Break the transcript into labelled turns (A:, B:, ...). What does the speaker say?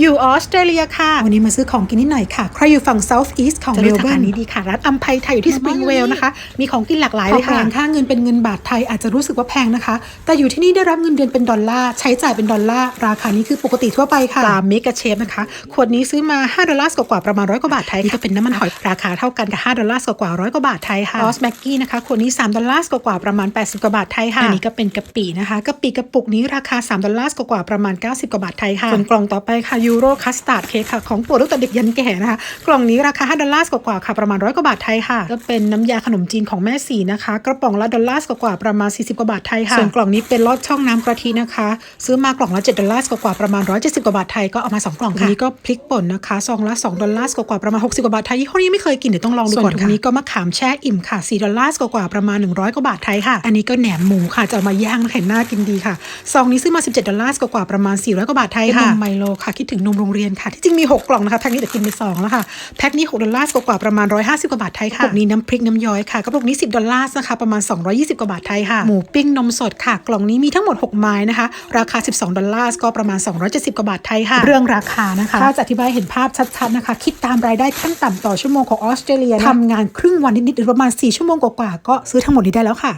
A: อยู่ออสเตรเลียค่ะ วันนี้มาซื้อของกินนิดหน่อยค่ะ ใครอยู่ฝั่ง South East ของ
B: จะ
A: เม
B: รู้
A: ล
B: จัก
A: เบิ
B: ร้า
A: ร์
B: น
A: น
B: นี้
A: นี้ดีค่ะ ร้านอัมไพไทยอยู่ที่สปริงเวลนะคะ มีของกินหลากหลายเลยค่ะค่าเงินเป็นเงินบาทไทยอาจจะรู้สึกว่าแพงนะคะ แต่อยู่ที่นี่ได้รับเงินเดือนเป็นดอลลาร์ ใช้จ่ายเป็นดอลลาร์ ราคานี้คือปกติทั่วไปค่ะปลาเมกะเชฟนะคะ ขวดนี้ซื้อมา5ดอลลาร์กว่าๆประมาณร้อยกว่าบาทไทยนี่ก็เป็นน้ำมันหอยราคาเท่ากันกับ5ดอลลาร์กว่าๆร้อยกว่าบาทไทยค่ะลอสแม็กกี้นะคะขวดนี้3ดอลลาร์กว่าๆประมาณ 80 กว่าบาทไทยค่ะอันนี้ก็เป็นกะปินะคะกะปิกระปุกนี้ราคา3ดอลลาร์กว่าๆประมาณ 90 กว่าบาทไทยค่ะส่วนกล่องต่อไปค่ะยูโรคัสตาร์ดเค้กค่ะของโปรดตั้งแต่เด็กยันแก่นะคะกล่องนี้ราคา 5 ดอลลาร์กว่าๆค่ะ ประมาณร้อยกว่าบาทไทยค่ะก็เป็นน้ำยาขนมจีนของแม่สีนะคะ กระป๋องละดอลลาร์กว่าๆประมาณ 40 กว่าบาทไทยค่ะส่วนกล่องนี้เป็นลอดช่องน้ำกะทินะคะ ซื้อมากล่องละ 7 ดอลลาร์กว่าๆประมาณ 170 กว่าบาทไทยก็เอามา 2 กล่องค่ะอันนี้ก็พริกป่นนะคะซองละ 2 ดอลลาร์กว่าๆประมาณ 60 กว่าบาทไทยยี่ห้อนี้ไม่เคยกินเดี๋ยวต้องลองดูก่อนค่ะส่วนถุงนี้ก็มะขามแช่อิ่มค่ะ4ดอลลาร์กว่าๆประมาณ 100 กว่าบาทไทยค่ะ อันนี้ก็แหนมหมูค่ะจะเอามาย่างเห็นหน้ากินดีค่ะซองนี้ซื้อมา 17 ดอลลาร์กว่าๆประมาณ 400 กว่าบาทไทยค่ะนมไมโลค่ะคิดถึงนมโรงเรียนค่ะ ที่จริงมี 6 กล่องนะคะแพ็คนี้แต่กินไป2แล้วค่ะ แพ็คนี้ 6 ดอลลาร์กว่าๆประมาณ 150 กว่าบาทไทยค่ะกระปุกนี้น้ำพริกน้ำย้อยค่ะกระปุกนี้ 10 ดอลลาร์นะคะประมาณ 220 กว่าบาทไทยค่ะหมูปิ้งนมสดค่ะ กล่องนี้มีทั้งหมด 6 ไม้นะคะ ราคา 12 ดอลลาร์ก็ประมาณ 270 กว่าบาทไทยค่ะ เรื่องราคานะคะถ้าจะอธิบายเห็นภาพชัดๆนะคะ คิดตามรายได้ขั้นต่ำต่อชั่วโมงของออสเตรเลียทำงานครึ่งวันนิดๆหรือประมาณ 4 ชั่วโมงกว่าๆก็ซื้อทั้งหมดนี้ได้แล้วค่ะ